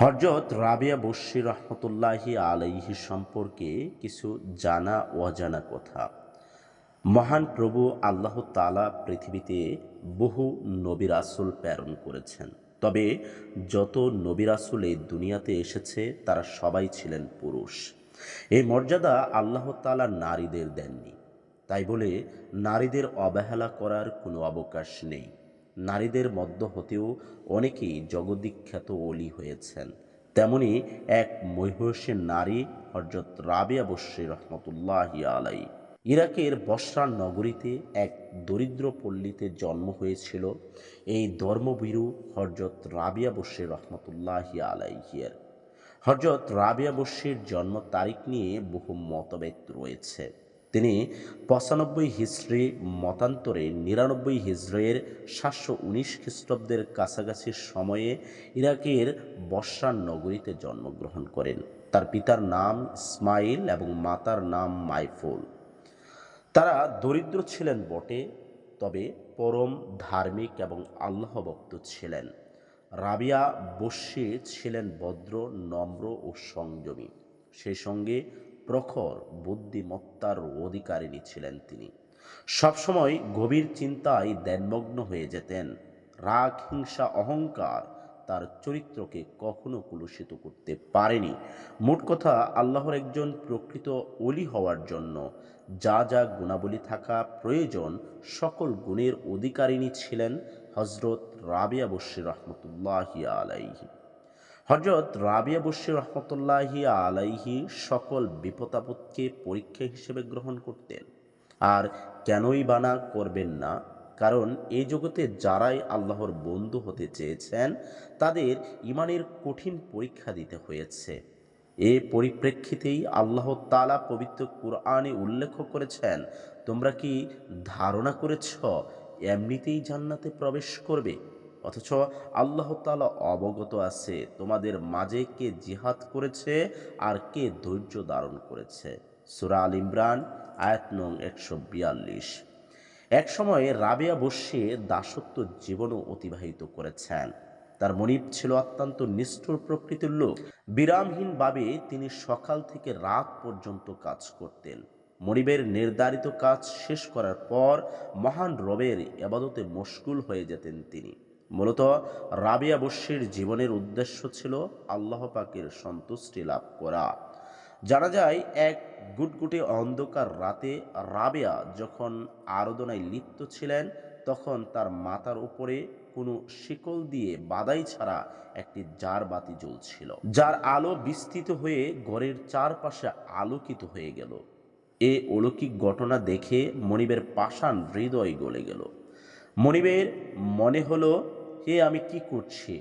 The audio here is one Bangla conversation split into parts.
হরজত রাবিয়া বশির রহমতুল্লাহি আলাইহি সম্পর্কে কিছু জানা অজানা কথা। মহান প্রভু আল্লাহ তালা পৃথিবীতে বহু নবী রাসুল প্রেরণ করেছেন। তবে যত নবী রাসুল এই দুনিয়াতে এসেছে, তারা সবাই ছিলেন পুরুষ। এই মর্যাদা আল্লাহ তালা নারীদের দেননি। তাই বলে নারীদের অবহেলা করার কোনো অবকাশ নেই। নারীদের মধ্য হতেও অনেকেই জগদ্বিখ্যাত অলি হয়েছেন। তেমনি এক মহিষের নারী হজরত রাবিয়া বশির রহমতুল্লাহ আলাই ইরাকের বসরা নগরীতে এক দরিদ্র পল্লীতে জন্ম হয়েছিল। এই ধর্মবীরু হজরত রাবিয়া বশির রহমতুল্লাহ আলাইহিয়ার হজরত রাবিয়া বশির জন্ম তারিখ নিয়ে বহু মতভেদ রয়েছে। তিনি পঁচানব্বই হিজড়ি মতান্তরে নিরানব্বই হিজড়ের সাতশো উনিশ খ্রিস্টাব্দের কাছাকাছি সময়ে ইরাকের বর্ষার নগরীতে জন্মগ্রহণ করেন। তার পিতার নাম ইসমাইল এবং মাতার নাম মাইফুল। তারা দরিদ্র ছিলেন বটে, তবে পরম ধার্মিক এবং আল্লাহভক্ত ছিলেন। রাবিয়া বস্যে ছিলেন ভদ্র, নম্র ও সংযমী। সেই সঙ্গে প্রখর বুদ্ধিমত্তার অধিকারিণী ছিলেন তিনি। সবসময় গভীর চিন্তায় দেনমগ্ন হয়ে যেতেন। রাগ, হিংসা, অহংকার তার চরিত্রকে কখনো কুলুষিত করতে পারেনি। মোট কথা, আল্লাহর একজন প্রকৃত অলি হওয়ার জন্য যা যা গুণাবলী থাকা প্রয়োজন সকল গুণের অধিকারিণী ছিলেন হজরত রাবিয়া বশির রহমতুল্লাহি আলাইহি। হজরত রাবিয়া বশির রহমতুল্লাহি আলাইহি সকল বিপদাপদকে পরীক্ষা হিসেবে গ্রহণ করতেন। আর কেনই বানা করবেন না, কারণ এই জগতে যারাই আল্লাহর বন্ধু হতে চেয়েছেন, তাদের ইমানের কঠিন পরীক্ষা দিতে হয়েছে। এ পরিপ্রেক্ষিতেই আল্লাহ তালা পবিত্র কুরআনে উল্লেখ করেছেন, তোমরা কি ধারণা করেছ, এমনিতেই জান্নাতে প্রবেশ করবে? অথচ আল্লাহ তালা অবগত আছে তোমাদের মাঝে কে জিহাদ করেছে আর কে ধৈর্য ধারণ করেছে। সুরা আল ইমরান, আয়াত নং একশো বিয়াল্লিশ। এক সময়ে রাবিয়া বসে দাসত্ব জীবনও অতিবাহিত করেছেন। তার মনিব ছিল অত্যন্ত নিষ্ঠুর প্রকৃতির লোক। বিরামহীনভাবে তিনি সকাল থেকে রাত পর্যন্ত কাজ করতেন। মনিবের নির্ধারিত কাজ শেষ করার পর মহান রবের এবাদতে মশগুল হয়ে যেতেন তিনি। মূলত রাবিয়া বস্যের জীবনের উদ্দেশ্য ছিল আল্লাহ পাকের সন্তুষ্টি লাভ করা। জানা যায়, এক গুটগুটে অন্ধকার রাতে রাবেয়া যখন আরাধনায় লিপ্ত ছিলেন, তখন তার মাথার উপরে কোনো শিকল দিয়ে বাদাই ছাড়া একটি জার বাতি জ্বলছিল, যার আলো বিস্তৃত হয়ে ঘরের চারপাশে আলোকিত হয়ে গেল। এ অলৌকিক ঘটনা দেখে মনিবের পাষাণ হৃদয় গলে গেল। মনিবের মনে হলো হে আমি কি করছি?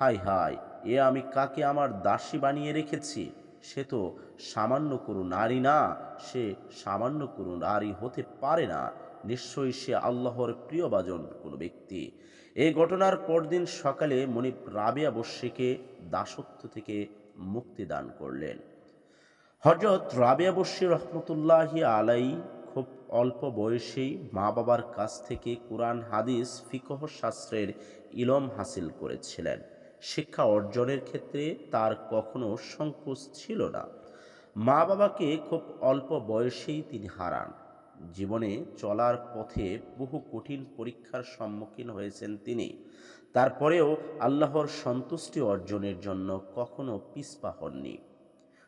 হাই হাই, এ আমি কাকে আমার দাসী বানিয়ে রেখেছি? সে তো সামান্য কোনো নারী না, সে সামান্য কোনো নারী হতে পারে না। নিশ্চয়ই সে আল্লাহর প্রিয়বাজন কোনো ব্যক্তি। এই ঘটনার পরদিন সকালে মনিব রাবিয়া বস্যিকে দাসত্ব থেকে মুক্তি দান করলেন। হজরত রাবিয়া বস্যি রহমতুল্লাহি আলাই অল্প বয়সেই মা বাবার কাছ থেকে কোরআন, হাদিস, ফিকহ শাস্ত্রের ইলম হাসিল করেছিলেন। শিক্ষা অর্জনের ক্ষেত্রে তার কখনো সংকোচ ছিল না। মা বাবাকে খুব অল্প বয়সেই তিনি হারান। জীবনে চলার পথে বহু কঠিন পরীক্ষার সম্মুখীন হয়েছেন তিনি। তারপরেও আল্লাহর সন্তুষ্টি অর্জনের জন্য কখনো পিছপা হননি।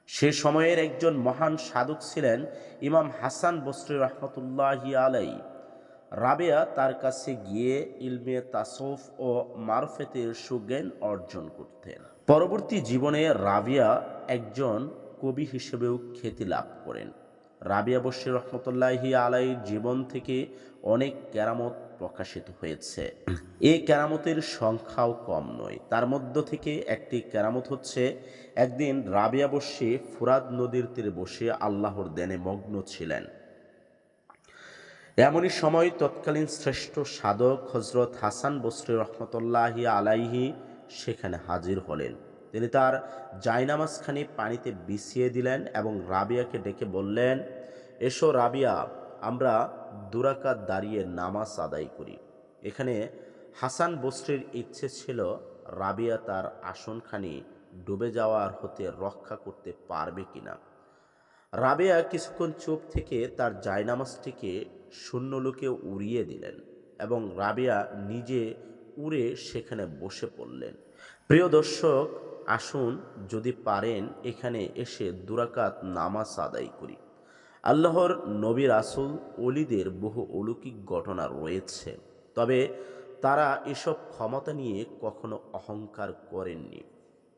সে সময়ের একজন মহান সাধক ছিলেন ইমাম হাসান বস্রি রহমতুল্লাহি আলাই রাবেয়া তার কাছে গিয়ে ইলমে তাসফ ও মারফেতের সুজ্ঞান অর্জন করতেন। পরবর্তী জীবনে রাবিয়া একজন কবি হিসেবেও খ্যাতি লাভ করেন। রাবিয়া বশির রহমতুল্লাহি আলাইয়ের জীবন থেকে অনেক কেরামত প্রকাশিত হয়েছে। এই কেরামতের সংখ্যাও কম নয়। তার মধ্য থেকে একটি কেরামত হচ্ছে, একদিন রাবিয়া বসে ফুরাদ নদীর তীরে বসে আল্লাহর দেনে মগ্ন ছিলেন। এমনই সময় তৎকালীন শ্রেষ্ঠ সাধক হজরত হাসান বসরি রহমতুল্লাহি আলাইহি সেখানে হাজির হলেন। তিনি তার জায়নামাজখানি পানিতে বিছিয়ে দিলেন এবং রাবিয়াকে ডেকে বললেন, এসো রাবিয়া, আমরা দুরাকাত দাঁড়িয়ে নামাজ আদায় করি। এখানে হাসান বসরির ইচ্ছে ছিল রাবিয়া তার আসনখানি ডুবে যাওয়ার হতে রক্ষা করতে পারবে কিনা। রাবেয়া কিছুক্ষণ চুপ থেকে তার জায়নামাজটিকে শূন্যলোকে উড়িয়ে দিলেন এবং রাবেয়া নিজে উড়ে সেখানে বসে পড়লেন। প্রিয় দর্শক আসুন, যদি পারেন, এখানে এসে দুরাকাত নামাজ আদায় করি। আল্লাহর নবী রাসুল অলিদের বহু অলৌকিক ঘটনা রয়েছে। তবে তারা এসব ক্ষমতা নিয়ে কখনো অহংকার করেননি।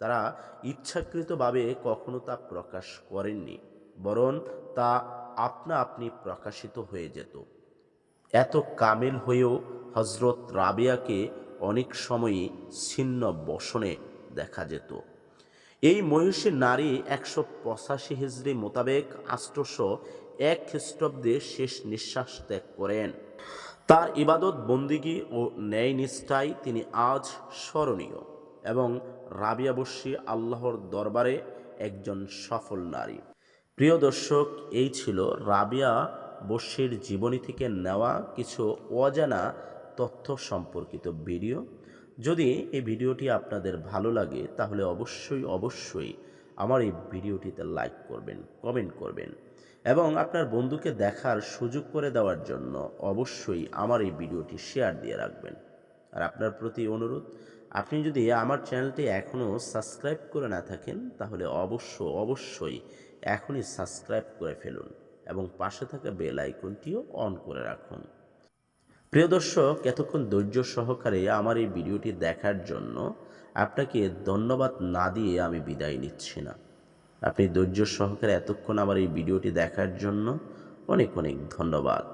তারা ইচ্ছাকৃতভাবে কখনো তা প্রকাশ করেননি, বরং তা আপনা আপনি প্রকাশিত হয়ে যেত। এত কামেল হয়েও হজরত রাবিয়াকে অনেক সময়ই ছিন্ন বসনে দেখা যেত। এই মহিষী নারী একশো পঁচাশি হিজড়ি মোতাবেক আষ্টশো এক খ্রিস্টাব্দে শেষ নিঃশ্বাস ত্যাগ করেন। তার ইবাদত, বন্দিগি ও ন্যায় নিষ্ঠায় তিনি আজ স্মরণীয় এবং রাবিয়া বস্যী আল্লাহর দরবারে একজন সফল নারী। প্রিয় দর্শক, এই ছিল রাবিয়া বস্যির জীবনী থেকে নেওয়া কিছু অজানা তথ্য সম্পর্কিত ভিডিও। যদি এই ভিডিওটি আপনাদের ভালো লাগে, তাহলে অবশ্যই অবশ্যই আমার এই ভিডিওটিতে লাইক করবেন, কমেন্ট করবেন এবং আপনার বন্ধুকে দেখার সুযোগ করে দেওয়ার জন্য অবশ্যই আমার এই ভিডিওটি শেয়ার দিয়ে রাখবেন। আর আপনার প্রতি অনুরোধ, আপনি যদি আমার চ্যানেলটি এখনও সাবস্ক্রাইব করে না থাকেন, তাহলে অবশ্য, অবশ্যই এখনই সাবস্ক্রাইব করে ফেলুন এবং পাশে থাকা বেল আইকনটিও অন করে রাখুন। প্রিয় দর্শক, এতক্ষণ ধৈর্য সহকারে আমার এই ভিডিওটি দেখার জন্য আপনাকে ধন্যবাদ না দিয়ে আমি বিদায় নিচ্ছি না। আপনি ধৈর্য সহকারে এতক্ষণ আমার এই ভিডিওটি দেখার জন্য অনেক অনেক ধন্যবাদ।